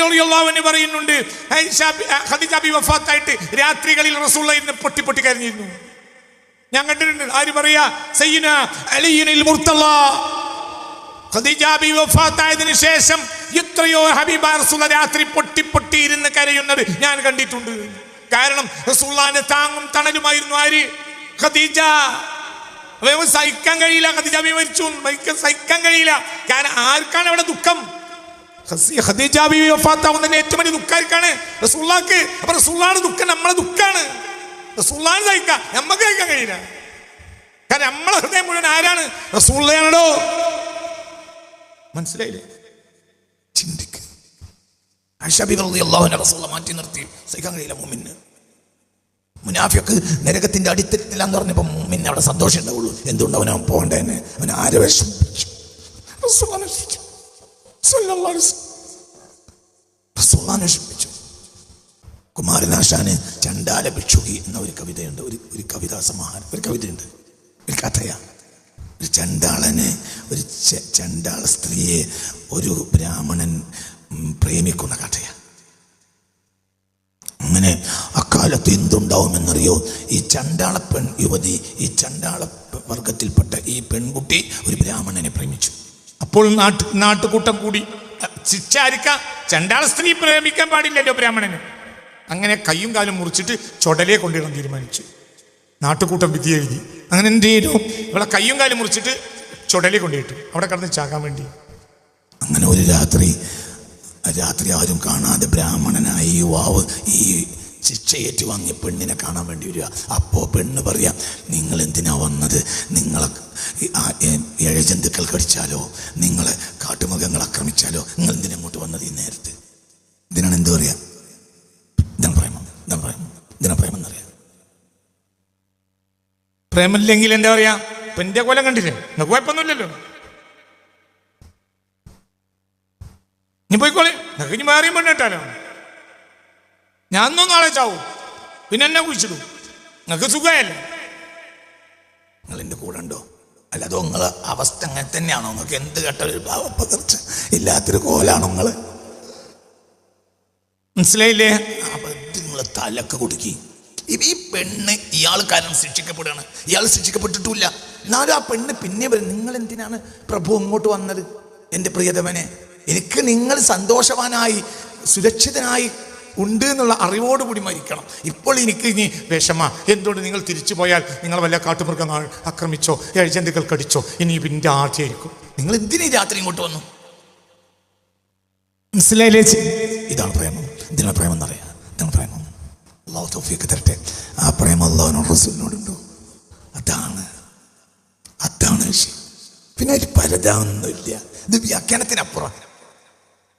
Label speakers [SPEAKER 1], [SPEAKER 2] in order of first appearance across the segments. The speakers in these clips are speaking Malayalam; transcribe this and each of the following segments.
[SPEAKER 1] അലിയോളിയുള്ളവന് പറയുന്നുണ്ട്. വഫാത്തായിട്ട് രാത്രികളിൽ റസൂള്ള ഇരുന്ന് പൊട്ടി പൊട്ടി കരഞ്ഞിരുന്നു. ഞാൻ കണ്ടിട്ടുണ്ട്. ആര് പറയാ? സയ്യിന അലിയുനിൽ മുർത്തല്ല ഖദീജ ബി വഫാത്തായതിനു ശേഷം എത്രയോ ഹബീബ റസൂല രാത്രി പൊട്ടി പൊട്ടി ഇരുന്ന് കരയുന്നത് ഞാൻ കണ്ടിട്ടുണ്ട്. കാരണം റസൂള്ളാന്റെ താങ്ങും തണലുമായിരുന്നു ആര്? ഖദീജ. സഹിക്കാൻ കഴിയില്ല. ഖദീജ ബി മരിച്ചു. സഹിക്കാൻ കഴിയില്ല. കാരണം ആർക്കാണ് അവിടെ ദുഃഖം? ഖദീജ നമ്മളെ ദുഃഖാണ്. റസൂള്ളാണ് കഴിയില്ല. കാരണം നമ്മളെ ഹൃദയം മുഴുവൻ ആരാണ്? റസൂള്ളയാണോ മനസ്സിലായില്ലേ? ചിന്തിക്ക. മാറ്റി നിർത്തി. സഹിക്കാൻ കഴിയില്ല മുമ്മിന് മുനാഫിയൊക്കെ നരകത്തിന്റെ അടിത്തട്ടിലാന്ന് പറഞ്ഞപ്പോ മുമ്മിന് അവിടെ സന്തോഷം ഉണ്ടാവുള്ളൂ. എന്തുകൊണ്ട് അവൻ പോകണ്ടേ അവൻ ആരെ വിഷമിപ്പിച്ചു? വസല്ലം. കുമാരനാശാന് ചണ്ടാല ഭിക്ഷുകി എന്ന ഒരു കവിതയുണ്ട്. ഒരു ഒരു കവിതാ സമാഹാരം. ഒരു കവിതയുണ്ട്. ഒരു കഥയാ. ഒരു ചണ്ടാളന് ഒരു ചണ്ടാള സ്ത്രീയെ ഒരു ബ്രാഹ്മണൻ പ്രേമിക്കുന്ന കഥയാ. അങ്ങനെ അക്കാലത്ത് എന്തുണ്ടാവുമെന്നറിയോ? ഈ ചണ്ടാള പെൺ യുവതി ഈ ചണ്ടാള വർഗത്തിൽപ്പെട്ട ഈ പെൺകുട്ടി ഒരു ബ്രാഹ്മണനെ പ്രേമിച്ചു. അപ്പോൾ നാട്ടു നാട്ടുകൂട്ടം കൂടി അഹ് ശിക്ഷ ആയിരിക്കാം ചണ്ടാള സ്ത്രീ പ്രേമിക്കാൻ പാടില്ലല്ലോ ബ്രാഹ്മണന്. അങ്ങനെ കയ്യും കാലും മുറിച്ചിട്ട് ചൊടലയെ കൊണ്ടിടാൻ തീരുമാനിച്ചു. നാട്ടുകൂട്ടം വിധി എഴുതി. അങ്ങനെ എന്ത് ചെയ്തു? ഇവളെ കയ്യും കാലും മുറിച്ചിട്ട് ചുടലി കൊണ്ടിട്ടു അവിടെ കിടന്ന് ചാകാൻ വേണ്ടി. അങ്ങനെ ഒരു രാത്രി രാത്രി ആരും കാണാതെ ബ്രാഹ്മണനായി യുവാവ് ഈ ശിക്ഷയേറ്റ് വാങ്ങിയ പെണ്ണിനെ കാണാൻ വേണ്ടി വരിക. അപ്പോൾ പെണ്ണ് പറയാം നിങ്ങൾ എന്തിനാ വന്നത്? നിങ്ങളെ ഏഴ് ജന്തുക്കൾ കടിച്ചാലോ? നിങ്ങളെ കാട്ടുമൃഗങ്ങൾ ആക്രമിച്ചാലോ? നിങ്ങൾ എന്തിനാ ഇങ്ങോട്ട് വന്നത് ഈ നേരത്ത്? ഇതിനാണ് എന്ത് പറയാ? ഇതാണ് പ്രേമം ഇതാണ് പ്രേമം ഇതിനാ പ്രേമം എന്നറിയാം പ്രേമില്ലെങ്കിൽ എന്താ പറയാ? ഇപ്പൊ എന്റെ കൊലം കണ്ടില്ലേ? നിങ്ങൾക്ക് കുഴപ്പമൊന്നുമില്ലല്ലോ. ഇനി പോയിക്കോളെ. നിങ്ങൾക്ക് ഇനി വേറെയും പെണ്ണിട്ടാലോ ഞാൻ ഒന്നും നാളെ ചാവും. പിന്നെ എന്നെ കുഴിച്ചിടും. നിങ്ങൾക്ക് സുഖമല്ലേ നിങ്ങൾ എന്റെ കൂടെ ഉണ്ടോ? അല്ല അതോ നിങ്ങളെ അവസ്ഥ അങ്ങനെ തന്നെയാണോ? നിങ്ങൾക്ക് എന്ത് കേട്ട ഒരു ഭാവപ്പകർച്ച ഇല്ലാത്തൊരു കോലാണോ നിങ്ങൾ മനസ്സിലായില്ലേ? നിങ്ങൾ തലക്ക് കൊടുക്കി. ഈ പെണ്ണ് ഇയാൾ കാരണം ശിക്ഷിക്കപ്പെടുകയാണ്. ഇയാൾ ശിക്ഷിക്കപ്പെട്ടിട്ടില്ല എന്നാലും ആ പെണ്ണ് പിന്നെ വരും. നിങ്ങൾ എന്തിനാണ് പ്രഭു അങ്ങോട്ട് വന്നത്? എന്റെ പ്രിയതമനെ എനിക്ക് നിങ്ങൾ സന്തോഷവാനായി സുരക്ഷിതനായി ഉണ്ട് എന്നുള്ള അറിവോടുകൂടി മരിക്കണം. ഇപ്പോൾ എനിക്ക് ഇനി വിഷമ. എന്തുകൊണ്ട് നിങ്ങൾ തിരിച്ചു പോയാൽ നിങ്ങൾ വല്ല കാട്ടുമൃഗങ്ങൾ ആക്രമിച്ചോ എഴുജന്തുക്കൾ കടിച്ചോ? ഇനി ഇതിന്റെ ആദ്യമായിരിക്കും നിങ്ങൾ എന്തിനീ രാത്രി ഇങ്ങോട്ട് വന്നു? മനസ്സിലായില്ലേ? ഇതാണ് പ്രേമം. ഇതിനാണ് പ്രേമം എന്നറിയാം. ഇതാണ് പ്രേമം. അള്ളാഹു തൗഫീഖ് തരട്ടെ. ആ പ്രേമം അള്ളാഹുനോട് റസൂലിനോടുണ്ടോ? അതാണ്. അതാണ് വിഷയം. പിന്നെ അതിൽ പരതാവൊന്നുമില്ല ഇത് വ്യാഖ്യാനത്തിനപ്പുറം.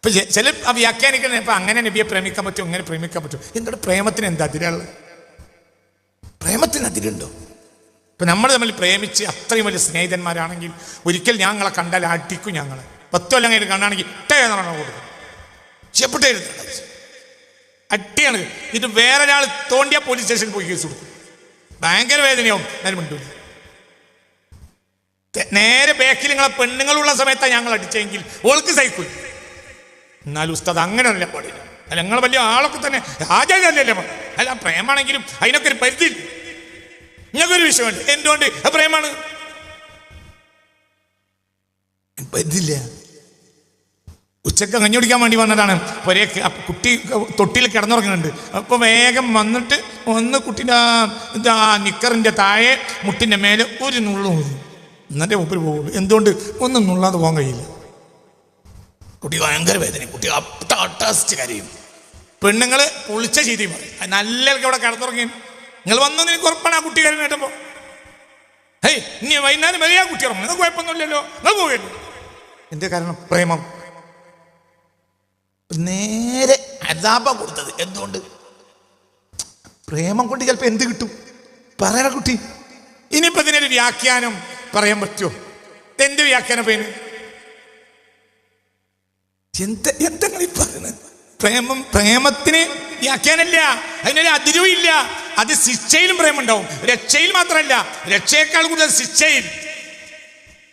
[SPEAKER 1] ഇപ്പൊ ചില വ്യാഖ്യാനിക്കുന്ന ഇപ്പൊ അങ്ങനെ നബിയെ പ്രേമിക്കാൻ പറ്റും ഇങ്ങനെ പ്രേമിക്കാൻ പറ്റും. എന്താണ് പ്രേമത്തിന് എന്താ അതിരുള്ളത് പ്രേമത്തിന് അതിരുണ്ടോ? ഇപ്പൊ നമ്മൾ തമ്മിൽ പ്രേമിച്ച് അത്രയും വലിയ സ്നേഹിതന്മാരാണെങ്കിൽ ഒരിക്കൽ ഞങ്ങളെ കണ്ടാൽ അടിക്കും ഞങ്ങൾ പത്തു കൊല്ലം കഴിഞ്ഞ് കാണുകയാണെങ്കിൽ ഇട്ടേന്നാണ് കൊടുക്കും ചെപ്പിട്ടേ അട്ടിയാണ് ഇത് വേറെ ഒരാൾ തോണ്ടിയ പോലീസ് സ്റ്റേഷനിൽ പോയി കേസ് കൊടുക്കും. ഭയങ്കര വേദനയാവും. ഞാൻ മിണ്ടൂല. നേരെ ബാക്കിൽ നിങ്ങളെ പെണ്ണുങ്ങളുള്ള സമയത്താണ് ഞങ്ങൾ അടിച്ചെങ്കിൽ ഓൾക്ക് സൈക്കിൾ എന്നാലും ഉസ്താദ് അങ്ങനെയല്ല പാടില്ല. അല്ല നിങ്ങൾ വലിയ ആളൊക്കെ തന്നെ ആചാര്യല്ലേ അല്ല പ്രേമാണെങ്കിലും അതിനൊക്കെ ഒരു പരിധി നിങ്ങൾക്കൊരു വിഷയമുണ്ട്. എന്തുകൊണ്ട്? പ്രേമാണ്. പരിധില്ല ഉച്ചയ്ക്ക് കഞ്ഞി കുടിക്കാൻ വേണ്ടി വന്നതാണ്. ഒരേ കുട്ടി തൊട്ടിയിൽ കിടന്നുറങ്ങുന്നുണ്ട്. അപ്പൊ വേഗം വന്നിട്ട് ഒന്ന് കുട്ടിന്റെ ആ നിക്കറിന്റെ താഴെ മുട്ടിന്റെ മേലെ ഒരു നുള്ളു എന്നിട്ട് ഒപ്പിൽ പോകും പോകുള്ളൂ. എന്തുകൊണ്ട്? ഒന്നും നുള്ളാതെ പോകാൻ കഴിയില്ല. കുട്ടി ഭയങ്കര വേദന കുട്ടി അട്ട അട്ടാസിച്ച് കരയും. പെണ്ണുങ്ങൾ പൊളിച്ച പറയും. നല്ല ഇവിടെ കിടന്നുറങ്ങി. നിങ്ങൾ വന്നു എനിക്ക് ഉറപ്പാണ് ആ കുട്ടി കരഞ്ഞ കേട്ടപ്പോ ഹേയ് ഇനി വൈകുന്നേരം വരെ ആ കുട്ടി ഇറങ്ങും നിങ്ങൾക്ക് കുഴപ്പമൊന്നുമില്ലല്ലോ. നിങ്ങൾ പോകല്ലോ എന്റെ കാരണം പ്രേമം. നേരെ അതാപ കൊടുത്തത് എന്തുകൊണ്ട്? പ്രേമം കൊണ്ട് ചിലപ്പോ എന്ത് കിട്ടും? പറയണ കുട്ടി. ഇനിയിപ്പോ ഇതിനൊരു വ്യാഖ്യാനം പറയാൻ പറ്റുമോ? എന്ത് വ്യാഖ്യാനം പേര്? എന്ത് എന്തെങ്കിലും പറയുന്നത്? പ്രേമം പ്രേമത്തിന് വ്യാഖ്യാനമില്ല. അതിനൊരു അതിരുവില്ല അത് ശിക്ഷയിലും പ്രേമം ഉണ്ടാവും രക്ഷയിൽ മാത്രമല്ല രക്ഷയേക്കാൾ കൂടുതൽ ശിക്ഷയിൽ.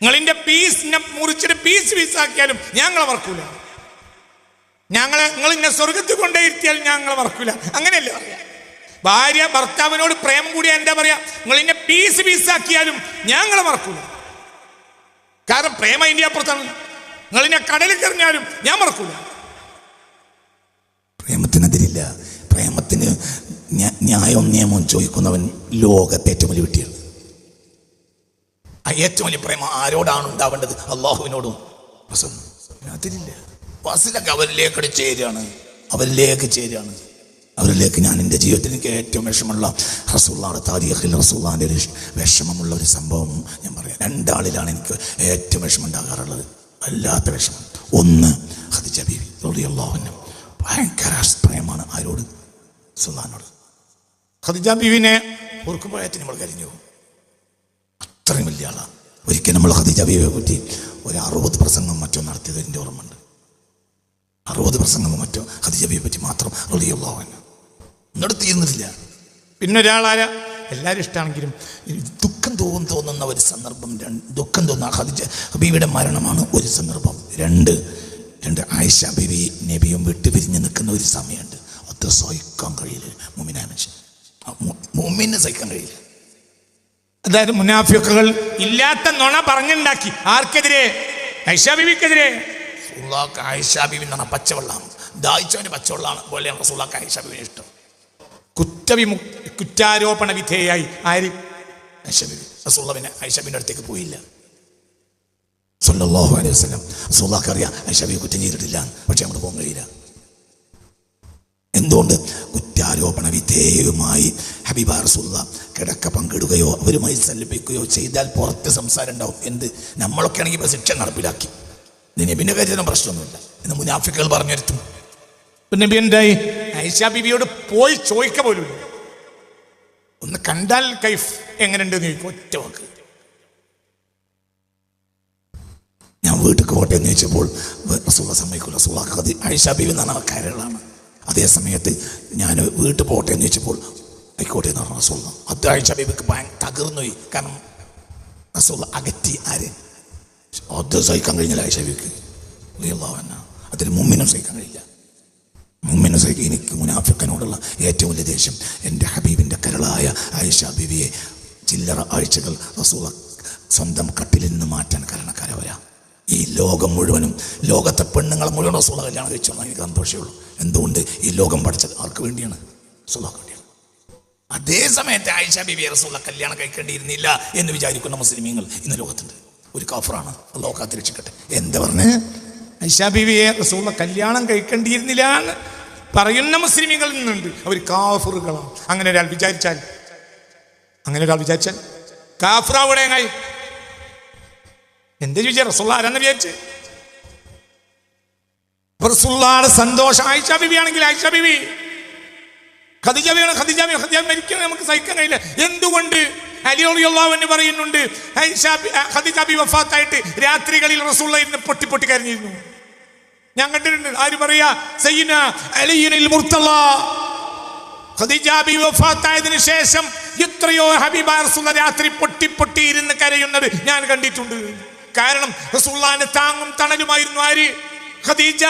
[SPEAKER 1] നിങ്ങളിന്റെ പീസിനെ മുറിച്ചിട്ട് പീസ് പീസ് ആക്കിയാലും ഞങ്ങളെ വർക്കൂല
[SPEAKER 2] ഞങ്ങളെ നിങ്ങൾ ഇന്നെ സ്വർഗത്തിൽ കൊണ്ടേ ഞങ്ങൾ ഞങ്ങളെ അങ്ങനെയല്ല അങ്ങനെയല്ലേ ഭാര്യ ഭർത്താവിനോട് പ്രേമം കൂടിയ എന്താ പറയാ? നിങ്ങൾ ഇന്നെ പീസ് പീസാക്കിയാലും ഞങ്ങളെ വർക്കൂല കാരണം പ്രേമ ഇന്ത്യ അപ്പുറത്താണ്. നിങ്ങൾ ഇന്നെ കടലിൽ കറിഞ്ഞാലും ഞാൻ മറക്കൂല. പ്രേമത്തിനെതിരില്ല. പ്രേമത്തിന് ന്യാ- ന്യായവും നിയമവും ചോദിക്കുന്നവൻ ലോകത്തെ ഏറ്റവും വലിയ വിട്ടിയാണ് ഏറ്റവും വലിയ പ്രേമം ആരോടാണ് ഉണ്ടാവേണ്ടത്? അള്ളാഹുവിനോടും. അതിലില്ല വസിലൊക്കെ അവരിലേക്ക് ചേരുകയാണ്. അവരിലേക്ക് ചേരുകയാണ്. അവരിലേക്ക് ഞാൻ എന്റെ ജീവിതത്തിൽ എനിക്ക് ഏറ്റവും വിഷമമുള്ള റസൂള്ളാടെ താരിഖിൽ റസൂള്ളാന്റെ ഒരു വിഷമമുള്ള ഒരു സംഭവം ഞാൻ പറയാം. രണ്ടാളിലാണ് എനിക്ക് ഏറ്റവും വിഷമം ഉണ്ടാകാറുള്ളത്. വല്ലാത്ത വിഷമം. ഒന്ന് റളിയല്ലാഹു ഭയങ്കര പ്രേമാണ് ആരോട്? സുൽത്താനോട്. ഹദിജ ബീവിനെ ഓർക്കുമ്പോഴത്തിന് നമ്മൾ കരിഞ്ഞു അത്രയും വലിയ ആളാണ് ഒരിക്കൽ നമ്മൾ ഹദിജ ബീവിയെ പറ്റി ഒരു അറുപത് പ്രസംഗം മറ്റോ നടത്തിയത് എന്റെ ഓർമ്മയുണ്ട്. അറുപത് പ്രസംഗം മറ്റോ ഹദിജ ബീവിയെ പറ്റി മാത്രം റളിയല്ലാഹു നടത്തിയിരുന്നില്ല തീർന്നിട്ടില്ല പിന്നെ ഒരാളാര? എല്ലാവരും ഇഷ്ടമാണെങ്കിലും ദുഃഖം തോന്നും തോന്നുന്ന ഒരു സന്ദർഭം രണ്ട് ദുഃഖം തോന്നുന്ന ഹദിജ ഹബീബിയുടെ മരണമാണ് ഒരു സന്ദർഭം. രണ്ട് രണ്ട് ആയിഷ ബിബി നബിയും വിട്ടു പിരിഞ്ഞ് നിൽക്കുന്ന ഒരു സമയമുണ്ട്. അത് സഹിക്കാൻ കഴിയില്ല. മുമ്മിനെ മനുഷ്യൻ. ആ മു- മുമിന് സഹിക്കാൻ കഴിയില്ല. അതായത് മുനാഫിക്കുകൾ ഇല്ലാത്ത നുണ പറഞ്ഞുണ്ടാക്കി. ആർക്കെതിരെ? ഐഷ ബിബിക്കെതിരെ ആയിഷ ബിബി എന്ന് പറഞ്ഞ പച്ചവെള്ളം ദാഹിച്ചവന് പച്ചവെള്ളമാണ് പോലെയാണ് റസൂള്ളാക്ക് ആയിഷ ഇഷ്ടം. കുറ്റവിമു കുറ്റാരോപണ വിധേയായി ആര്? ഐഷ ബിബി റസൂള്ളവിനെ അടുത്തേക്ക് പോയില്ല. സല്ലല്ലാഹു അലൈഹി വസല്ലം. റസൂള്ളാക്ക് അറിയാം ഐഷ ബിബി കുറ്റം ചെയ്തിട്ടില്ല. പക്ഷെ അങ്ങോട്ട് പോകാൻ കഴിയില്ല. എന്തുകൊണ്ട്? കുറ്റാരോപണ വിധേയവുമായി ഹബീബ റസൂല്ല കിടക്ക പങ്കിടുകയോ അവരുമായി സല്ലിപ്പിക്കുകയോ ചെയ്താൽ പുറത്ത് സംസാരം ഉണ്ടാവും. എന്ത്? നമ്മളൊക്കെ ആണെങ്കിൽ ഇപ്പോൾ ശിക്ഷ നടപ്പിലാക്കി. നബിന്റെ കാര്യത്തിനും പ്രശ്നമൊന്നുമില്ല. എന്ന് മുനാഫിക്കുകൾ പറഞ്ഞിരുത്തും. നബി എന്തായി? ഐഷ ബിബിയോട് പോയി ചോദിക്ക പോലും ഒന്ന് കണ്ടാൽ കൈഫ് എങ്ങനെയുണ്ട് എന്ന് ചോദിക്കും. ഒറ്റ വാക്ക്. ഞാൻ വീട്ടിൽ പോട്ടെ എന്ന് ചോദിച്ചപ്പോൾ റസൂള സമ്മതിക്കില്ല റസൂള ഐഷ ബിബി എന്ന് പറഞ്ഞ കരളാണ് അതേ സമയത്ത് ഞാൻ വീട്ടിൽ പോട്ടെ എന്ന് ചോദിച്ചപ്പോൾ ആയിക്കോട്ടെ എന്ന് പറഞ്ഞു റസൂള അത് ഐഷ ബിബിക്ക് തകർന്നു പോയി. കാരണം റസൂള അകറ്റി ആര്? അത് സഹിക്കാൻ കഴിഞ്ഞില്ല ഐഷ ബിബിക്ക് അതിന് മുമ്പിനും സഹിക്കാൻ കഴിയില്ല. ഏറ്റവും വലിയ ദേഷ്യം. എന്റെ ഹബീബിന്റെ കരളായ ആയിഷ ബിബിയെ ചില്ലറ ആഴ്ചകൾ റസൂള്ള സ്വന്തം കട്ടിലിൽ നിന്ന് മാറ്റാൻ കാരണക്കാരവരാ ഈ ലോകം മുഴുവനും ലോകത്തെ പെണ്ണുങ്ങൾ മുഴുവൻ റസൂള കല്യാണം കഴിച്ചോളാം എനിക്ക് സന്തോഷമുള്ളൂ എന്തുകൊണ്ട് ഈ ലോകം പഠിച്ചത് ആർക്ക് വേണ്ടിയാണ്? റസൂളാക്ക് വേണ്ടിയാണ്. അതേ സമയത്ത് ആയിഷ ബിബി റസൂള കല്യാണം കഴിക്കേണ്ടിയിരുന്നില്ല എന്ന് വിചാരിക്കുന്ന മുസ്ലിമീങ്ങൾ ഇന്ന് ലോകത്തുണ്ട്. ഒരു കാഫറാണ്. ലോകാത്തിരക്ഷിക്കട്ടെ കാത്തിരക്ഷിക്കട്ടെ. എന്താ പറഞ്ഞ്? ഐഷ ബിബിയെ റസൂള കല്യാണം കഴിക്കേണ്ടിയിരുന്നില്ല എന്ന് പറയുന്ന മുസ്ലിമികളിൽ നിന്നുണ്ട്. അവർ കാഫറുകളാണ്. അങ്ങനെ ഒരാൾ വിചാരിച്ചാൽ അങ്ങനെ ഒരാൾ വിചാരിച്ചാൽ കാഫറാവിടെ എങ്ങായി എന്താ ചോദിച്ചാൽ റസൂള്ള ആരാന്ന് വിചാരിച്ച്? റസൂള്ളയുടെ സന്തോഷം ആയിഷ ബിബി ആണെങ്കിൽ ആയിഷ ബിബി ഖദിജ ബിബിയാണ് ഖദിജ ബിബി ഖദിജ മരിക്കാൻ നമുക്ക് സഹിക്കാൻ കഴിയില്ല. എന്തുകൊണ്ട്? അലിയോളിയുള്ളവന് പറയുന്നുണ്ട് ആയിഷ ബി- ആ, ഖദിജ ബി വഫാത്തായിട്ട് രാത്രികളിൽ റസൂള്ള ഇരുന്ന് പൊട്ടി പൊട്ടി കരഞ്ഞിരുന്നു. ഞാൻ കണ്ടിട്ടുണ്ട്. ആര് പറയാ? സയ്യിന അലിയുനിൽ മുർത്തല്ല ഖദീജ ബി ശേഷം എത്രയോ ഹബീബ റസൂല രാത്രി പൊട്ടി പൊട്ടി ഇരുന്ന് കരയുന്നത് ഞാൻ കണ്ടിട്ടുണ്ട്. കാരണം റസൂള്ളാന് താങ്ങും തണലുമായിരുന്നു ആര്? ഖദീജ.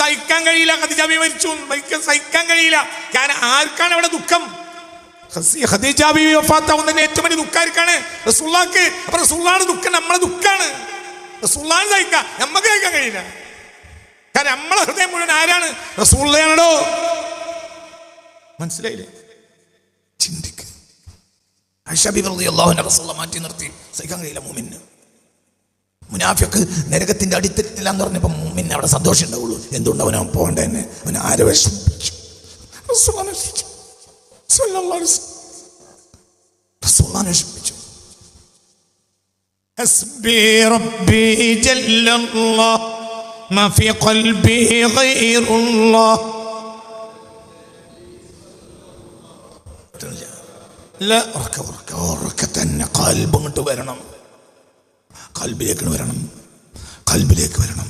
[SPEAKER 2] സഹിക്കാൻ കഴിയില്ല. ഖദീജ ബി മരിച്ചു. സഹിക്കാൻ കഴിയില്ല. കാരണം ആർക്കാണ് അവിടെ ദുഃഖം? ഖദീജ ബി വഫാത്താവുന്നതിന് ഏറ്റവും വലിയ ദുഃഖം ആർക്കാണ്? റസൂള്ളാക്ക് അപ്പൊ റസൂള്ളാണ് ദുഃഖം നമ്മളെ ദുഃഖാണ്. റസൂള്ളാണ് സഹിക്കാം നമുക്ക് സഹിക്കാൻ കഴിയില്ല. കാരണം നമ്മളെ ഹൃദയം മുഴുവൻ ആരാണ്? റസൂള്ളയാണോ മനസ്സിലായില്ലേ? ചിന്തിക്ക്. റസൂള്ള മാറ്റി നിർത്തി. സഹിക്കാൻ കഴിയില്ല മുമിന്. മുനാഫിക്ക് നരകത്തിന്റെ അടിത്തട്ടില്ല എന്ന് പറഞ്ഞപ്പോ മുമ്മിന് അവിടെ സന്തോഷം ഉണ്ടാവുള്ളൂ. എന്തുകൊണ്ട് അവൻ അവൻ പോകണ്ട തന്നെ അവൻ ആരെ വിഷമിപ്പിച്ചു റസൂലുള്ളാഹിനെ വിഷമിപ്പിച്ചു. حسبي ربي جل الله ما في قلبي غير الله لا ഉറക്ക ഉറക്ക ഉറക്ക തന്നെ കൽബ് ഇങ്ങോട്ട് വരണം കൽബിലേക്ക് വരണം കൽബിലേക്ക് വരണം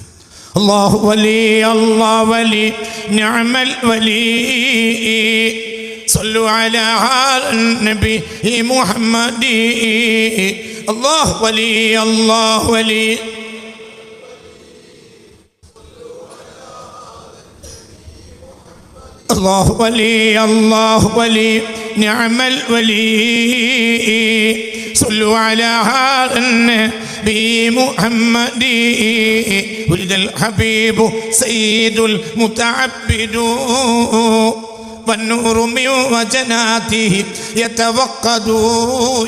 [SPEAKER 2] الله ولي الله ولي نعم الولي صلوا على النبي محمد الله ولي الله ولي.
[SPEAKER 1] الله ولي الله ولي. نعم الولي. صلوا على النبي محمد. ولد الحبيب سيد المتعبد. والنور من وجناته يتوقد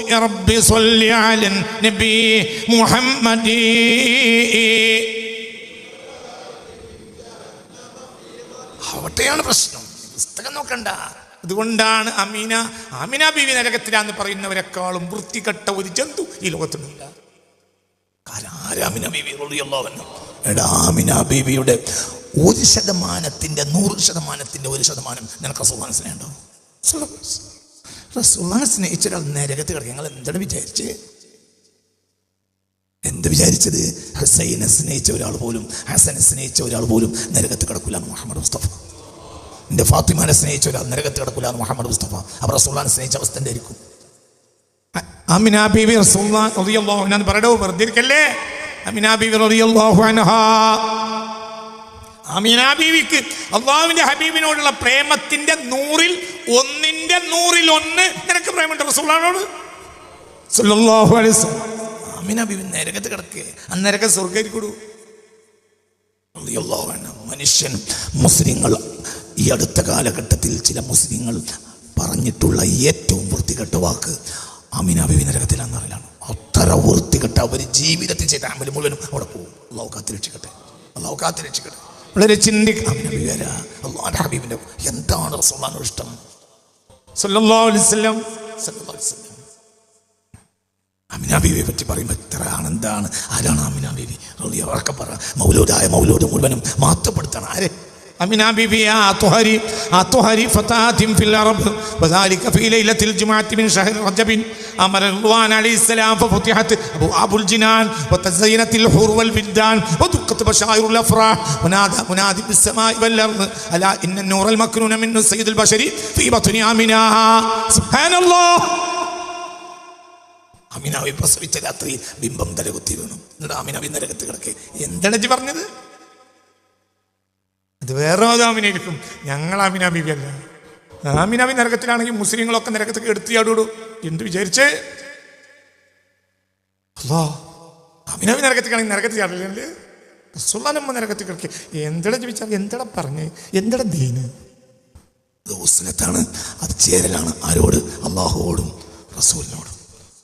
[SPEAKER 1] يا رب صل على النبي محمد അവിടെയാണ് പ്രശ്നം പുസ്തകം നോക്കണ്ട അതുകൊണ്ടാണ് അമീന അമീന ബീവി നരകത്തിലാന്ന് പറയുന്നവരെക്കാളും വൃത്തികെട്ട ഒരു ജന്തു ഈ ലോകത്തുനിന്നില്ല കാരണം ആരാ അമീന ബീവി റളിയല്ലാഹു എടാ അമീന ബീവിയുടെ ഒരു ശതമാനത്തിന്റെ നൂറ് ശതമാനത്തിന്റെ ഒരു ശതമാനം നിനക്ക് റസൂള്ളാനെ സ്നേഹമുണ്ടോ റസൂള്ളാനെ സ്നേഹിച്ച ഒരാൾ നരകത്ത് കിടക്കുക ഞങ്ങൾ എന്താണ് വിചാരിച്ച്? എന്ത് വിചാരിച്ചത്? ഹസൈനെ സ്നേഹിച്ച ഒരാൾ പോലും ഹസനെ സ്നേഹിച്ച ഒരാൾ പോലും നരകത്ത് കിടക്കില്ല എന്ന് മുഹമ്മദ് മുസ്തഫ. എന്റെ ഫാത്തിമാനെ സ്നേഹിച്ച ഒരാൾ നരകത്ത് കിടക്കില്ല എന്ന് മുഹമ്മദ് മുസ്തഫ. അവർ റസൂള്ളാനെ സ്നേഹിച്ച അവസ്ഥ എന്തായിരിക്കും? അമിന ബീബി റസൂല്ലാൻ റളിയല്ലാഹു അൻഹ പറയടോ വെറുതെ ഇരിക്കല്ലേ? റളിയല്ലാഹു അൻഹ. അമീന ബീവിക്ക് അള്ളാഹുവിന്റെ ഹബീബിനോടുള്ള പ്രേമത്തിന്റെ നൂറിൽ ഒന്നിന്റെ നൂറിൽ ഒന്ന് നിനക്ക് പ്രേമുണ്ട് റസൂള്ളാനോട് വസല്ലം. അമീന ബീവി നരകത്ത് കിടക്കേ. അന്നരക സ്വർഗരിക്കൂടൂ റളിയല്ലാഹു അൻഹു. മനുഷ്യൻ മുസ്ലിങ്ങൾ ഈ അടുത്ത കാലഘട്ടത്തിൽ ചില മുസ്ലിങ്ങൾ പറഞ്ഞിട്ടുള്ള ഏറ്റവും വൃത്തികെട്ട വാക്ക് അമീന നരകത്തിൽ നരകത്തിലാന്ന് പറയലാണ് അത്ര വൃത്തികെട്ട അവർ ജീവിതത്തിൽ ചെയ്ത അമ്പലം മുഴുവനും അവിടെ പോകും. അള്ളാഹു കാത്തി രക്ഷിക്കട്ടെ അള്ളാഹു കാത്തി രക്ഷിക്കട്ടെ വളരെ ചിന്തിക്കണം. എന്താണ് റസൂലുള്ളാഹിന്റെ ഇഷ്ടം? സല്ലല്ലാഹു അലൈഹി വസല്ലം. പറ്റി പറയുമ്പോൾ എത്ര ആനന്ദാണ്. ആരാണ് അമിന പറ. മൗലൂദായ മൗലൂദ് മുഴുവനും മാറ്റപ്പെടുത്തണം. ആരെ? أمين حبيبي يا طهري طهري فتاة في العرب وذلك في ليلة الجمعة من شهر رجب أمر رضوان عليه السلام ففتحت أبواب الجنان وتزينت الحور والبلدان ودقت بشائر الأفراح ونادى منادي بالسماء والأرض ألا إن النور المكنون منه سيد البشر في بطن آمنا سبحان الله അമിനാവി പ്രസവിച്ച രാത്രി ബിംബം തലകുത്തി വീണു എന്നിട്ട് അമിനാവി നരകത്ത് കിടക്കെ എന്താണ് ഇജ്ജ് പറഞ്ഞത് അത് വേറെ ആമിനായിരിക്കും ഞങ്ങൾ അമിന ബിബി അല്ല ആമിനാബി നരകത്തിലാണെങ്കിൽ മുസ്ലിങ്ങളൊക്കെ നരകത്ത് എടുത്തിയാടൂടൂ എന്ത് വിചാരിച്ചേ? അല്ലോ അമിനാബി നരകത്തിലാണെങ്കിൽ നരകത്തിൽ ചാടില്ലേ സുല്ലാനമ്മ നരകത്തിൽ കിടക്കി. എന്തട ചോദിച്ചാൽ എന്തട പറഞ്ഞ്? എന്തട ദീന്? ഉസ്ലത്താണ് അത് ചേരലാണ് ആരോട്? അള്ളാഹുവോടും റസൂലിനോടും.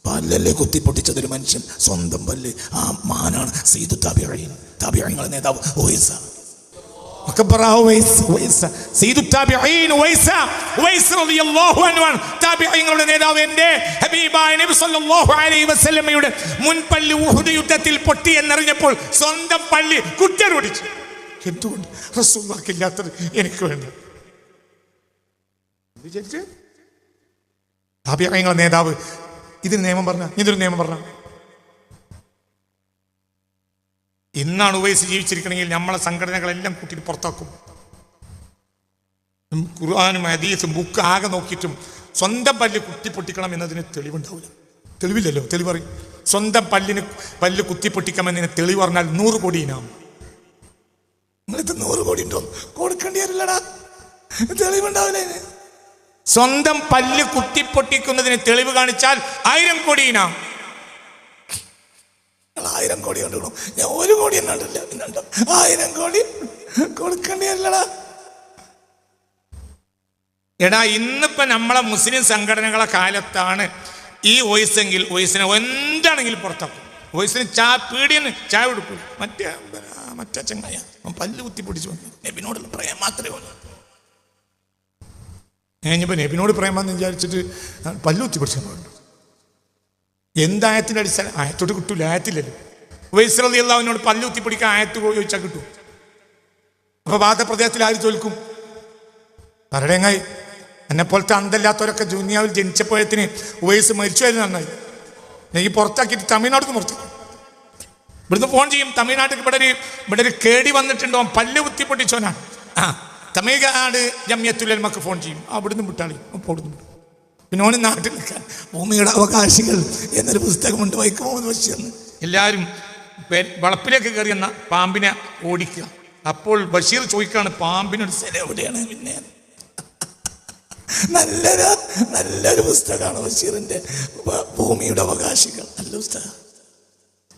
[SPEAKER 1] പല്ലല്ലേ കുത്തിപ്പൊട്ടിച്ചതൊരു മനുഷ്യൻ? സ്വന്തം പല്ല്. ആ മാനാണ് സീതു താബിയഴീൻ താബിയങ്ങളെ നേതാവ്. ഓയിസ ഹബീബായ നബി അലൈഹി വസല്ലമയുടെ യുദ്ധത്തിൽ പൊട്ടി എന്നറിഞ്ഞപ്പോൾ സ്വന്തം പല്ല് കുറ്റരോടിച്ചു എന്തുകൊണ്ട് റസൂലുള്ളാഹിക്കില്ലാത്തത് എനിക്ക് വേണ്ട? നേതാവ് ഇതിന് നിയമം പറഞ്ഞ? ഇതൊരു നിയമം പറഞ്ഞ? ഇന്നാണ് ഉവൈസ് ജീവിച്ചിരിക്കണമെങ്കിൽ നമ്മളെ സംഘടനകളെല്ലാം കൂട്ടിയിട്ട് പുറത്താക്കും. ഖുർആാനും ഹദീസും ബുക്ക് ആകെ നോക്കിയിട്ടും സ്വന്തം പല്ല് കുത്തി പൊട്ടിക്കണം എന്നതിന് തെളിവുണ്ടാവില്ല. തെളിവില്ലല്ലോ തെളിവ് പറയും. സ്വന്തം പല്ലിന് പല്ല് കുത്തി പൊട്ടിക്കാമെന്നതിന് തെളിവ് പറഞ്ഞാൽ നൂറ് കോടി ഇനാം. നിങ്ങളിത് നൂറ് കോടി ഉണ്ടോ? കൊടുക്കേണ്ടി വരില്ലടാ. തെളിവുണ്ടാവില്ല സ്വന്തം പല്ല് കുത്തി കുത്തിപ്പൊട്ടിക്കുന്നതിന് തെളിവ് കാണിച്ചാൽ ആയിരം കോടി ആയിരം കോടി കണ്ടു ഞാൻ ഒരു കോടി എന്നാണ്ടില്ല പിന്നുണ്ടോ ആയിരം കോടി കൊടുക്കേണ്ടിയല്ലടാ. എടാ ഇന്നിപ്പോ നമ്മളെ മുസ്ലിം സംഘടനകളെ കാലത്താണ് ഈ വോയിസെങ്കിൽ വോയിസിനെ എന്താണെങ്കിലും പുറത്താക്കും. വോയിസിന് ചാ പീടിയന് ചായ കൊടുക്കും മറ്റേ മറ്റേ ചങ്ങായ പല്ല് കുത്തി പിടിച്ചു വന്നു. നബിനോടുള്ള പ്രേം മാത്രമേ ഉള്ളൂ. കഴിഞ്ഞപ്പോൾ നബിനോട് പ്രേമെന്ന് വിചാരിച്ചിട്ട് പല്ല് കുത്തി പിടിച്ചു പോകണ്ടു എന്തായത്തിന്റെ അടിസ്ഥാനം ആയത്തോട്ട് കിട്ടൂല ആയത്തില്ലല്ലോ. വൈസ്രതി അള്ളാവിനോട് പല്ലുത്തി പിടിക്കാൻ ആയത്ത് ചോദിച്ചാൽ കിട്ടും. അപ്പൊ വാദപ്രദേശത്തിൽ ആര് തോൽക്കും? പറയങ്ങായി എന്നെ പോലത്തെ അന്തല്ലാത്തവരൊക്കെ ജൂനിയാവിൽ ജനിച്ചപ്പോഴത്തിന് വയസ്സ് മരിച്ചുവരുന്ന നന്നായി. എനിക്ക് പുറത്താക്കിയിട്ട് തമിഴ്നാട്ടിൽ പുറത്താക്കും ഇവിടുന്ന് ഫോൺ ചെയ്യും തമിഴ്നാട്ടിൽ ഇവിടെ ഒരു ഇവിടെ ഒരു കേടി വന്നിട്ടുണ്ടോ? പല്ല് കുത്തി പൊട്ടിച്ചോനാണ് ആ തമിഴ്നാട് ജമ്യത്തുലമക്ക് ഫോൺ ചെയ്യും. അവിടുന്ന് വിട്ടാളി. അപ്പോൾ അവിടുന്ന് വിടും പിന്നെ ഓന് നാട്ടിൽ നിൽക്കാൻ. ഭൂമിയുടെ അവകാശികൾ എന്നൊരു പുസ്തകമുണ്ട് വൈക്കം മുഹമ്മദ് ബഷീർ എല്ലാവരും വളപ്പിലേക്ക് കയറി എന്ന പാമ്പിനെ ഓടിക്കുക. അപ്പോൾ ബഷീർ ചോദിക്കുകയാണ് പാമ്പിനൊരു സ്ഥലം എവിടെയാണ് പിന്നെ? നല്ലൊരു നല്ലൊരു പുസ്തകമാണ് ബഷീറിന്റെ ഭൂമിയുടെ അവകാശികൾ. നല്ല പുസ്തകം.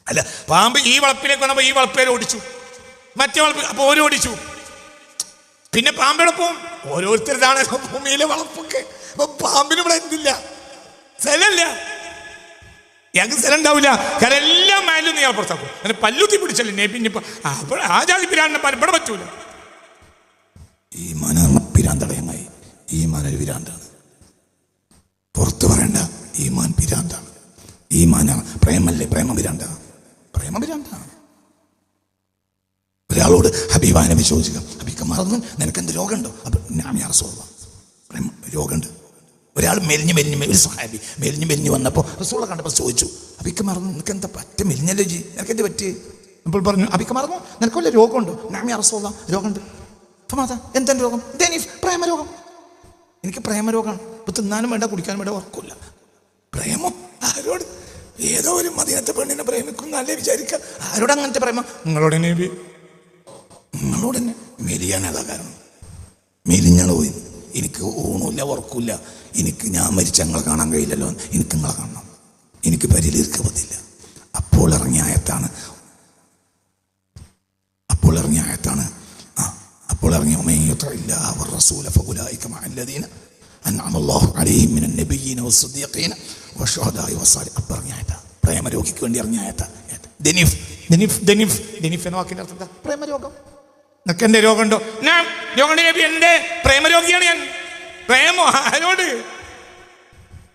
[SPEAKER 1] അല്ല പാമ്പ് ഈ വളപ്പിലേക്ക് വന്നപ്പോ ഈ വളപ്പേരെ ഓടിച്ചു. മറ്റേ വളപ്പ് അപ്പൊ ഓരോ ഓടിച്ചു പിന്നെ പാമ്പെടുപ്പം ഓരോരുത്തരുതാണ് ഭൂമിയിലെ വളപ്പൊക്കെ. അപ്പൊ പാമ്പിന് ഇവിടെ എന്തില്ല? സ്ഥലമില്ല ഞങ്ങൾക്ക് സ്ഥലം ഉണ്ടാവില്ല കാരണം എല്ലാം മയലും നീ പുറത്താക്കും. അങ്ങനെ പല്ലുത്തി പിടിച്ചല്ലേ നെ? പിന്നെ ഇപ്പൊ ആ, ജാതി പിരാണ്ട ഇവിടെ പറ്റൂല. ഈ മന പിരാന്തടയമായി ഈ മന പിരാന്താണ്. പുറത്ത് പറയണ്ട. ഈ മാൻ പിരാന്താണ്. ഈ മാന പ്രേമല്ലേ? പ്രേമ പിരാന്ത. പ്രേമ പിരാന്താണ് ഒരാളോട് ഹബീബാനെ വിശ്വസിക്കാം. ഹബീക്ക് മറന്നു നിനക്ക് എന്ത് രോഗമുണ്ടോ? അപ്പൊ ഞാൻ റസൂള്ള പ്രേമ രോഗമുണ്ട്. ഒരാൾ മെലിഞ്ഞ് മെലിഞ്ഞ് ഒരു സഹാബി മെലിഞ്ഞ് മെലിഞ്ഞ് വന്നപ്പോൾ റസൂള കണ്ടപ്പോൾ ചോദിച്ചു അബിക്ക് മറന്നു? നിനക്ക് എന്താ പറ്റ? മെലിഞ്ഞല്ലോ ജി. നിനക്ക് എന്ത് പറ്റി? അപ്പോൾ പറഞ്ഞു അബിക്ക് മറന്നു. നിനക്ക് വല്ല രോഗമുണ്ടോ? നാമി റസൂള്ള രോഗമുണ്ട്. അപ്പം മാതാ എന്താണ് രോഗം? ദനീഫ് പ്രേമരോഗം. എനിക്ക് പ്രേമരോഗമാണ് ഇപ്പം തിന്നാനും വേണ്ട കുടിക്കാനും വേണ്ട ഉറക്കില്ല. പ്രേമം? ആരോട്? ഏതോ ഒരു മതിയാത്ത പെണ്ണിനെ പ്രേമിക്കും നല്ല വിചാരിക്കുക ആരോട് അങ്ങനത്തെ പ്രേമം? നിങ്ങളോട് തന്നെ. നിങ്ങളോട് തന്നെ? മെലിയാനാ കാരണം? മെലിഞ്ഞാണ് പോയി. എനിക്ക് ഊണില്ല ഉറക്കില്ല. എനിക്ക് ഞാൻ മരിച്ച ഞങ്ങളെ കാണാൻ കഴിയില്ലല്ലോ. എനിക്ക് നിങ്ങളെ കാണണം. എനിക്ക് പരിലേൽക്കപ്പെട്ടില്ല അപ്പോൾ ഇറങ്ങിയ ആയത്താണ്. അപ്പോൾ ഇറങ്ങിയ ആയത്താണ്. ആ അപ്പോൾ ഇറങ്ങിയ ഉമയത്രയില്ല റസൂല അലൈഹി നബിയീന അപ്പോൾ ഇറങ്ങിയ പ്രേമരോഗിക്ക് വേണ്ടി ഇറങ്ങിയ ദനിഫ് ദനിഫ് ദനിഫ്. പ്രേമരോഗം. നിനക്ക് രോഗമുണ്ടോ ഞാൻ രോഗം നബി എന്റെ പ്രേമരോഗിയാണ് ഞാൻ. പ്രേമോ? ആരോട്?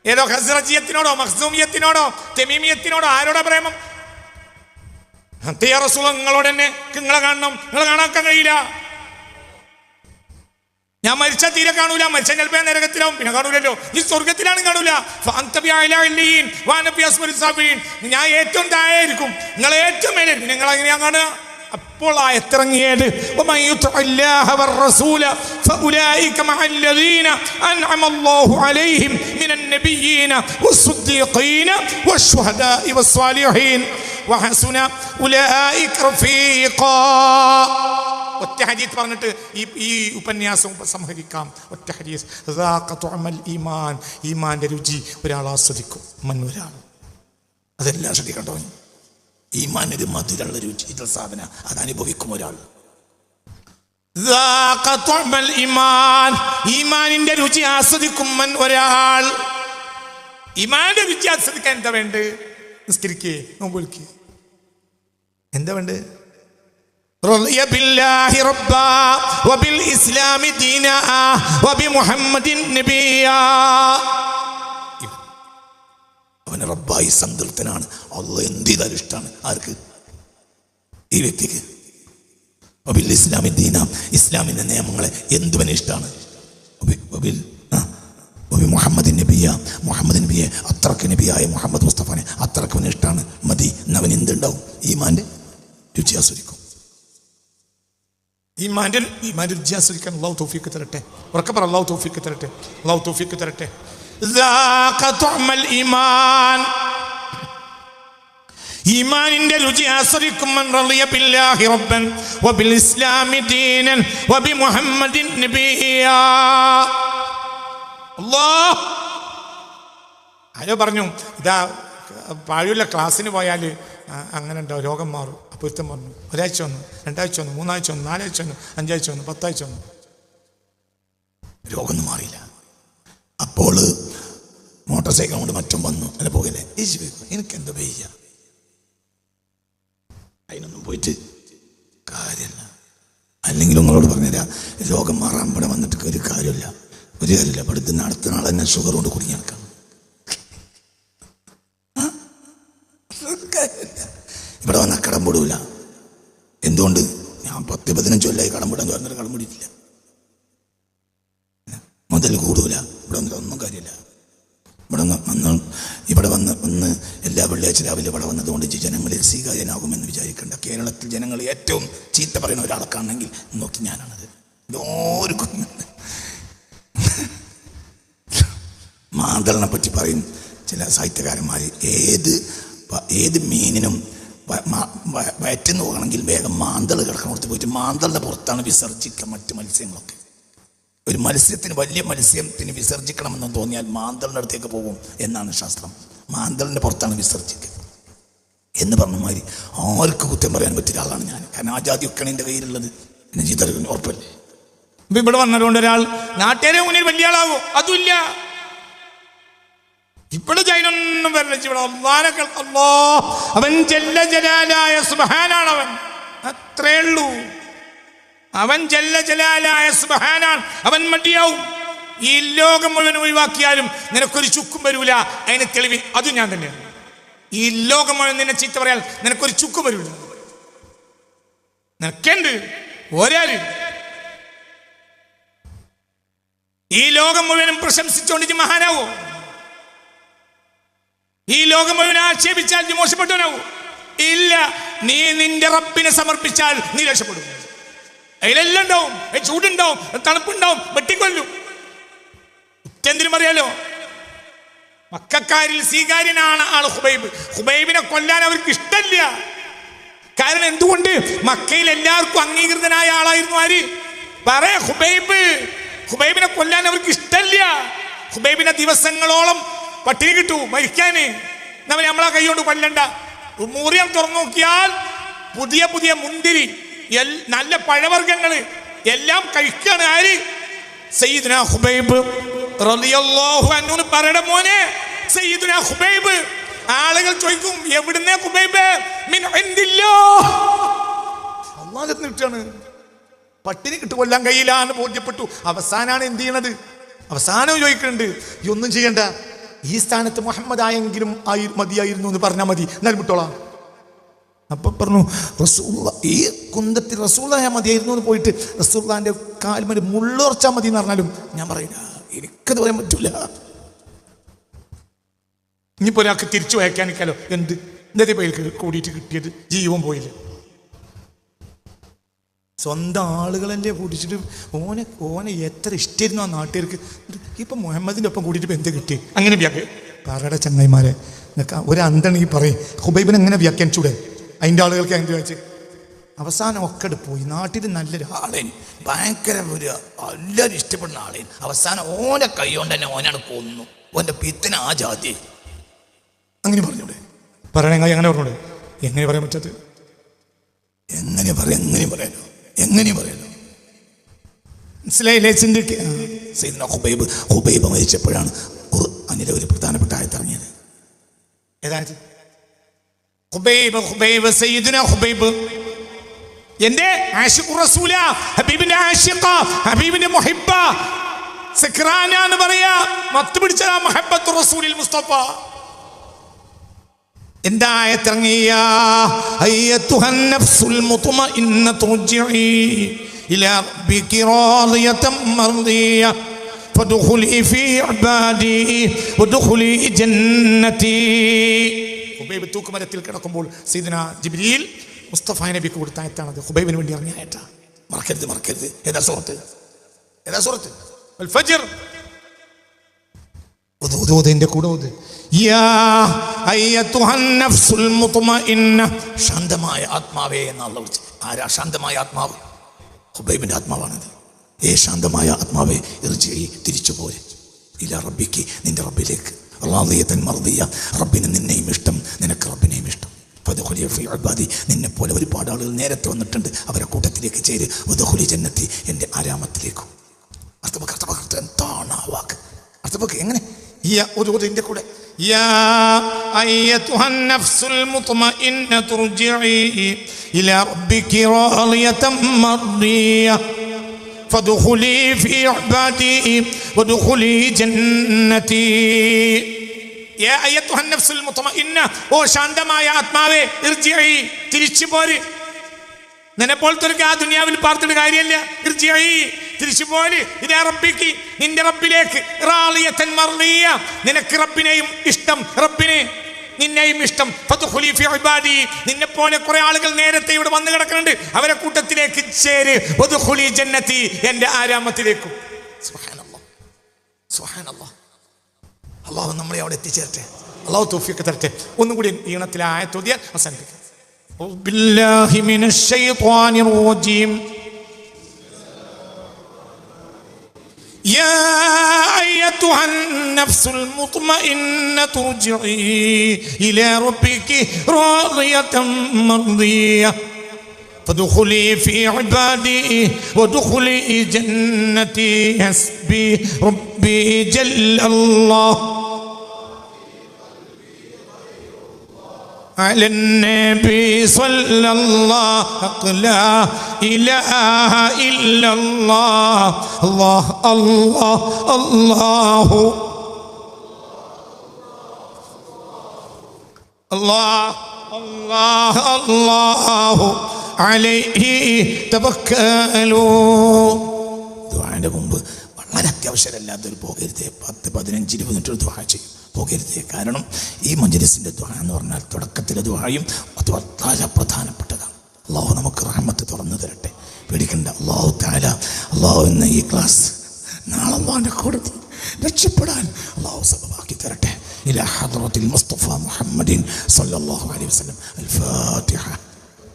[SPEAKER 1] ഏതോ ഹസ്രജിയത്തിനോടോ മഹ്സൂമിയത്തിനോടോ തെമീമിയത്തിനോടോ ആരോടാ പ്രേമം? റസൂൽ നിങ്ങളോട് തന്നെ നിങ്ങളെ കാണണം. നിങ്ങളെ കാണാക്കാൻ കഴിയില്ല. ഞാൻ മരിച്ച തീരെ കാണൂല. മരിച്ച ചിലപ്പോ നരകത്തിലാവും. പിന്നെ കാണൂലല്ലോ. ഈ സ്വർഗത്തിലാണ് കാണൂല. ഞാൻ ഏറ്റവും താഴെ ആയിരിക്കും നിങ്ങൾ ഏറ്റവും മേലെ നിങ്ങൾ എങ്ങനെയാ കാണുക? മോളായ ഇറങ്ങിയത് فأولئك مع الذين أنعم الله عليهم من النبيين والصديقين والشهداء والصالحين وحسن أولئك رفيقا. والتحديث برنت إي أبنياس وسمهريكام والتحديث ذاق طعم الإيمان إيمان رجي ورعلا صدق من ورعلا هذا الله صديق دوني ഈമാൻ ഒരു മധുരമുള്ള രുചി ഇത് സാധന അത് അനുഭവിക്കും ഒരാൾ ذاق طعم الإيمان ഈമാനിന്റെ രുചി ആസ്വദിക്കും മൻ ഒരാൾ ഈമാന്റെ രുചി ആസ്വദിക്കാൻ എന്താ വേണ്ട നിസ്കരിക്കേ നോമ്പൊലിക്കേ എന്താ വേണ്ടത് رضي بالله ربا وبالإسلام دينا وبمحمد نبيا അവൻ റബ്ബായി സംതൃപ്തനാണ് അള്ള എന്ത് ചെയ്താലും ഇഷ്ടമാണ് ആർക്ക്? ഈ വ്യക്തിക്ക്. ഒബിൽ ഇസ്ലാമി ദീനാം ഇസ്ലാമിന്റെ നിയമങ്ങളെ എന്തുവനെ ഇഷ്ടമാണ് ഒബിൽ മുഹമ്മദ് നബിയ മുഹമ്മദ് നബിയെ അത്രയ്ക്ക് നബിയായ മുഹമ്മദ് മുസ്തഫാനെ അത്രയ്ക്ക് അവന് ഇഷ്ടമാണ് മതി നവൻ എന്തുണ്ടാവും? ഈമാന്റെ രുചി ആസ്വദിക്കും. ഈമാന്റെ ഈമാന്റെ രുചി ആസ്വദിക്കാൻ അള്ളാഹു തോഫിക്ക് തരട്ടെ. ഉറക്കപ്പറ അള്ളാഹു തോഫിക്ക് തരട്ടെ. അള്ളാഹു തോഫിക്ക് തരട്ടെ. ഈമാനിന്റെ രുചി ആസ്വദിക്കും മൻ റളിയ ബില്ലാഹി റബ്ബൻ വബിൽ ഇസ്ലാമി ദീനൻ വബി മുഹമ്മദിൻ നബിയാ. അല്ലാഹ്. ആരോ പറഞ്ഞു ഇതാ പാഴുള്ള ക്ലാസ്സിന് പോയാൽ അങ്ങനെ ഉണ്ടോ രോഗം മാറും. പൊരുത്തം പറഞ്ഞു ഒരാഴ്ച വന്നു രണ്ടാഴ്ച വന്നു മൂന്നാഴ്ച വന്നു നാലാഴ്ച വന്നു അഞ്ചാഴ്ച വന്നു പത്താഴ്ച വന്നു. രോഗമൊന്നും മാറിയില്ല. അപ്പോൾ മോട്ടോർ സൈക്കിൾ കൊണ്ട് മറ്റും വന്നു. അല്ല പോകല്ലേ? യേശു എനിക്ക് എന്താ വയ്യ? അതിനൊന്നും പോയിട്ട് കാര്യമില്ല അല്ലെങ്കിൽ നിങ്ങളോട് പറഞ്ഞുതരാം രോഗം മാറാൻ ഇവിടെ വന്നിട്ട് ഒരു കാര്യമില്ല. ഒരു കാര്യമില്ല. ഇവിടുത്തെ നടത്തുന്ന ആൾ തന്നെ ഷുഗർ കൊണ്ട് കുടുങ്ങി നടക്കാം. ഇവിടെ വന്നാൽ കടം പെടൂല. എന്തുകൊണ്ട്? ഞാൻ പത്ത് പതിനഞ്ച് കൊല്ലായി കടം പെടാൻ പറഞ്ഞിട്ട് കടം പൊടിയിട്ടില്ല. മുതൽ കൂടൂല ഇവിടെ വന്നിട്ട് ഒന്നും കാര്യമില്ല ഇവിടെ വന്ന് വന്ന് ഇവിടെ വന്ന് വന്ന് വെള്ളിയാഴ്ച രാവിലെ ഇവിടെ വന്നതുകൊണ്ട് ജനങ്ങളിൽ സ്വീകാര്യനാകുമെന്ന് വിചാരിക്കേണ്ട. കേരളത്തിൽ ജനങ്ങൾ ഏറ്റവും ചീത്ത പറയുന്ന ഒരാൾക്കാണെങ്കിൽ നോക്കി ഞാനാണത്. ഓർക്കും മാന്തളിനെ പറ്റി പറയും ചില സാഹിത്യകാരന്മാർ ഏത് ഏത് മീനിനും വയറ്റിന്ന് പോകണമെങ്കിൽ വേഗം മാന്തൾ കിടക്കണോടത്ത് പോയിട്ട്. മാന്തളിന്റെ പുറത്താണ് വിസർജിക്കുക മറ്റ് മത്സ്യങ്ങളൊക്കെ. ഒരു മത്സ്യത്തിന് വലിയ മത്സ്യത്തിന് വിസർജിക്കണമെന്ന് തോന്നിയാൽ മാന്തളിന്റെ അടുത്തേക്ക് പോകും എന്നാണ് ശാസ്ത്രം. മാന്തളിന്റെ പുറത്താണ് വിസർജിക്കുക എന്ന് പറഞ്ഞ മാതിരി ആർക്ക് കുറ്റം പറയാൻ പറ്റിയ ആളാണ് ഞാൻ. കാരണം ആ ജാതി ഒക്കെയാണ് എന്റെ കയ്യിലുള്ളത്. എന്നെ ചീത്ത ഉറപ്പല്ലേ? ഇപ്പൊ ഇവിടെ വന്നതുകൊണ്ട് ഒരാൾ നാട്ടുകാരെ മുന്നിൽ വലിയ ആളാവോ? അതുമില്ല. ഇവിടെ ജൈനൊന്നും വരില്ല. ഇവിടെ അള്ളാനെ കേൾ- അവൻ ജല്ല ജലാലായ സുബഹാനാണ് അവൻ. അത്രേ ഉള്ളൂ. അവൻ ജല്ല ജലാലായ സുബഹാനാണ്. അവൻ മടിയാവും. ഈ ലോകം മുഴുവൻ ഒഴിവാക്കിയാലും നിനക്കൊരു ചുക്കും വരൂല. അതിന് തെളിവ് അതും ഞാൻ തന്നെയാണ്. ഈ ലോകം മുഴുവൻ നിന്നെ ചീത്ത പറയാൻ നിനക്കൊരു ചുക്കും വരൂല. നിനക്കുണ്ട് ഒരാൾ. ഈ ലോകം മുഴുവനും പ്രശംസിച്ചുകൊണ്ട് മഹാനാവോ? ഈ ലോകം മുഴുവൻ ആക്ഷേപിച്ചാൽ നീ മോശപ്പെട്ടവനാവോ? ഇല്ല നീ നിന്റെ റബ്ബിനെ സമർപ്പിച്ചാൽ നീ രക്ഷപ്പെടും. അതിലെല്ലാം ഉണ്ടാവും. ചൂടുണ്ടാവും തണുപ്പുണ്ടാവും വെട്ടിക്കൊല്ലും. എന്തിനും അറിയാലോ മക്കാരിൽ സ്വീകാര്യനാണ് ആൾ ഹുബൈബ്. ഹുബൈബിനെ കൊല്ലാൻ അവർക്ക് ഇഷ്ടമില്ല കാരണം എന്തുകൊണ്ട്? മക്കയിൽ എല്ലാവർക്കും അംഗീകൃതനായ ആളായിരുന്നു ആര്? പറയ ഹുബൈബ്. ഹുബൈബിനെ കൊല്ലാൻ അവർക്ക് ഇഷ്ടമില്ല ഹുബൈബിനെ ദിവസങ്ങളോളം പട്ടിണി കിട്ടു മരിക്കാന് നമ്മൾ നമ്മളെ കൈകൊണ്ട് കൊല്ലണ്ട. മൂറിയം തുറന്നു നോക്കിയാൽ പുതിയ പുതിയ മുന്തിരി നല്ല പഴവർഗങ്ങൾ എല്ലാം കഴിക്കാണ് ആര്? സയ്യിദ്ന ഹുബൈബ്. മോനെ ആളുകൾ ചോദിക്കും എവിടുന്നേ ഹുബൈബ്? മിൻ ഇൻദില്ലാ അള്ളാഹ് നിട്ടാണ് പട്ടിണി കിട്ടു കൊല്ലാൻ കഴിയില്ലാന്ന് ബോധ്യപ്പെട്ടു. അവസാനാണ് എന്ത് ചെയ്യണത്? അവസാനം ചോദിക്കുന്നുണ്ട് ഈ ഒന്നും ചെയ്യണ്ട. ഈ സ്ഥാനത്ത് മുഹമ്മദ് ആയെങ്കിലും ആയി മതിയായിരുന്നു എന്ന് പറഞ്ഞാൽ മതി. എന്നാൽ വിട്ടോളാം. അപ്പൊ പറഞ്ഞു റസൂള്ള ഈ കുന്തത്തിൽ റസൂള്ളായ മതിയായിരുന്നു എന്ന് പോയിട്ട് റസൂള്ളാന്റെ കാൽമര് മുള്ളുറച്ചാൽ മതി എന്ന് പറഞ്ഞാലും ഞാൻ പറയില്ല. എനിക്കത് പറയാൻ പറ്റൂല. ഇനിയിപ്പോ ഒരാൾക്ക് തിരിച്ചു വയ്ക്കാനിക്കാലോ എന്ത്? ഇന്നത്തെ പേർക്ക് കൂടിയിട്ട് കിട്ടിയത് ജീവൻ പോയില്ല. സ്വന്തം ആളുകളല്ലേ കൂടിച്ചിട്ട് ഓനെ ഓനെ എത്ര ഇഷ്ടമായിരുന്നു ആ നാട്ടുകാർക്ക്. ഇപ്പൊ മുഹമ്മദിന്റെ ഒപ്പം കൂടിയിട്ട് എന്ത് കിട്ടി അങ്ങനെ വ്യാഖ്യ പറയുടെ ചങ്ങായിമാരെ നിനക്ക് ഒരു അന്തണെങ്കിൽ പറയും. ഹുബൈബിനെ എങ്ങനെ വ്യാഖ്യാനിച്ചൂടെ? അതിന്റെ ആളുകൾക്ക് എന്ത് വെച്ച് അവസാനം ഒക്കെ പോയി. നാട്ടിൽ നല്ലൊരു ആളേന് ഭയങ്കര ഒരു എല്ലാവരും ഇഷ്ടപ്പെടുന്ന ആളേന് അവസാനം ഓനെ കൈകൊണ്ട് തന്നെ ഓനാണ് കൊന്നു. ഓന്റെ പിത്തിന് ആ ജാതി. അങ്ങനെ പറഞ്ഞൂടെ? പറയണെങ്കിൽ അങ്ങനെ പറഞ്ഞൂടെ? എങ്ങനെ പറയാൻ പറ്റത്ത്? എങ്ങനെ പറയാം എങ്ങനെ പറയാനോ? എങ്ങനെ പറയാനോ? മനസ്സിലായില്ലേ ചിന്തിക്കുബൈബ് സൈദിന ഹുബൈബ് ഹുബൈബ് മരിച്ചപ്പോഴാണ് ഖുർആനിലെ ഒരു പ്രധാനപ്പെട്ട ആയത്ത് ഇറങ്ങിയത്. ഏതായത്? ഹുബൈബ് ഹുബൈബ് സയ്യിദുന ഹുബൈബ്. എന്റെ ആഷിഖുർ റസൂല ഹബീബിന്റെ ആഷിഖ ഹബീബിന്റെ മുഹിബ്ബ സക്രാന എന്ന് പറയാ മത്ത് പിടിച്ചതാ മുഹബ്ബത്തു റസൂലിൽ മുസ്തഫ എന്താ ആയത്തിറങ്ങിയ അയ്യത്തുഹൻ നഫ്സുൽ മുത്മഇന്നതു ർജിഇ ഇലാ റബ്ബികി റാദിയതൻ മർദിയ ഫദ്ഖുലി ഫീ ഇബാദി മുസ്തഫ നബിക്ക് കൊടുത്ത ആയത്താണത് ഹുബൈബിന് വേണ്ടി ഇറങ്ങിയ ആയിട്ടാ മറക്കരുത് മറക്കരുത്. ഏതാ സുഹൃത്ത് ഏതാ സുഹൃത്ത് കൂടെ ശാന്തമായ ആത്മാവേ എന്നുള്ള വിളിച്ച് ആരാ ശാന്തമായ ആത്മാവ്? ഹുബൈബിന്റെ ആത്മാവാണത്. ഏ ശാന്തമായ ആത്മാവേ എർജി തിരിച്ചു പോരെ. ഇല്ല റബ്ബിക്ക് നിന്റെ റബ്ബിലേക്ക്. റാദിയത്തൻ മർദിയ റബ്ബിന് നിന്നെയും ഇഷ്ടം നിനക്ക് റബ്ബിനെയും ഇഷ്ടം. ഫദ്ഖുലി ഫീ ഇബാദി നിന്നെ പോലെ ഒരുപാട് ആളുകൾ നേരത്തെ വന്നിട്ടുണ്ട് അവരെ കൂട്ടത്തിലേക്ക് ചേര് ഉദഖുലി ജന്നത്തി എൻ്റെ ആരാമത്തിലേക്കും അർത്ഥമൊക്കെ അർത്ഥമൊക്കെ എന്താണ് ആ വാക്ക് അർത്ഥമൊക്കെ എങ്ങനെ യാ ഒരു ഒരു ഇതിൻ്റെ കൂടെ യാ അയ്യത്തുഹൻ നഫ്സുൽ മുത്മഇന്നത തുർജിഇ ഇലാ റബ്ബികി റാദിയതൻ മർദിയ فادخلي في عبادي وادخلي جنتي ഓ ശാന്തമായ ആത്മാവേ തിരിച്ചു പോര്. നിന്നെ പോലത്തെ ആ ദുനിയാവിൽ പാർത്തിട്ട് കാര്യമല്ല. തിരിച്ചു പോര്. ഇതേ റബ്ബിക്ക് നിന്റെ റബ്ബിലേക്ക്. നിനക്ക് റബ്ബിനെയും ഇഷ്ടം. റബ്ബിനെ നിന്നെയും ഇഷ്ടം. ഇബാദി. നിന്നെ പോലെ കുറെ ആളുകൾ നേരത്തെ ഇവിടെ വന്നു കിടക്കുന്നുണ്ട്. അവരെ കൂട്ടത്തിലേക്ക് ചേര്. ജന്നത്തി. എന്റെ ആരാമത്തിലേക്കും. സുബ്ഹാനല്ലാഹ്. സുബ്ഹാനല്ലാഹ്. അള്ളാഹു നമ്മളെ അവിടെ എത്തിച്ചേരട്ടെ അള്ളാഹു തോഫിയൊക്കെ തരട്ടെ ഒന്നും കൂടി ഈണത്തിലെ ആയത്തോതിയാൽ അവസാനിപ്പിക്കാം أعوذ بالله من الشيطان الرجيم يا أيتها النفس المطمئنة ارجعي إلى ربك راضية مرضية فادخلي في عبادي وادخلي جنتي. حسبي ربي جل الله. على النبي صلى الله. لا إله إلا الله. الله الله الله. الله الله الله. അലൈഹി തവക്കലൂ. ദ്വാന്റെ മുമ്പ് വളരെ അത്യാവശ്യമല്ലാത്തൊരു പോകരുതേ. പത്ത് പതിനഞ്ച് ഇരുപത് മിനിറ്റ് ദ്വാ ചെയ്യും. പോകരുതേ. കാരണം ഈ മഞ്ജലിസിന്റെ ദ്വാ എന്ന് പറഞ്ഞാൽ തുടക്കത്തിലെ ദ്വായും അത് വളരെ പ്രധാനപ്പെട്ടതാണ്. അള്ളാഹു നമുക്ക് റഹ്മത്ത് തുറന്നു തരട്ടെ. പേടിക്കണ്ട. അള്ളാഹു താല അള്ളാഹു എന്ന ഈ ക്ലാസ് നാളെ അള്ളാഹിന്റെ കോടതി രക്ഷപ്പെടാൻ അള്ളാഹു സബബാക്കി തരട്ടെ. ഇല്ല ഹദറത്തിൽ മുസ്തഫ മുഹമ്മദിൻ സല്ലല്ലാഹു അലൈഹി വസല്ലം. അൽ ഫാത്തിഹ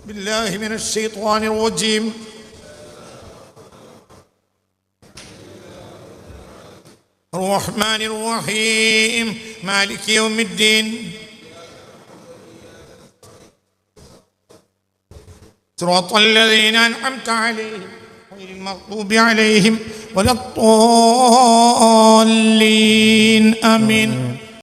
[SPEAKER 1] بالله من الشيطان الرجيم. الرحمن الرحيم. مالك يوم الدين. صراط الذين أنعمت عليهم. غير المغضوب عليهم ولا الضالين. آمين.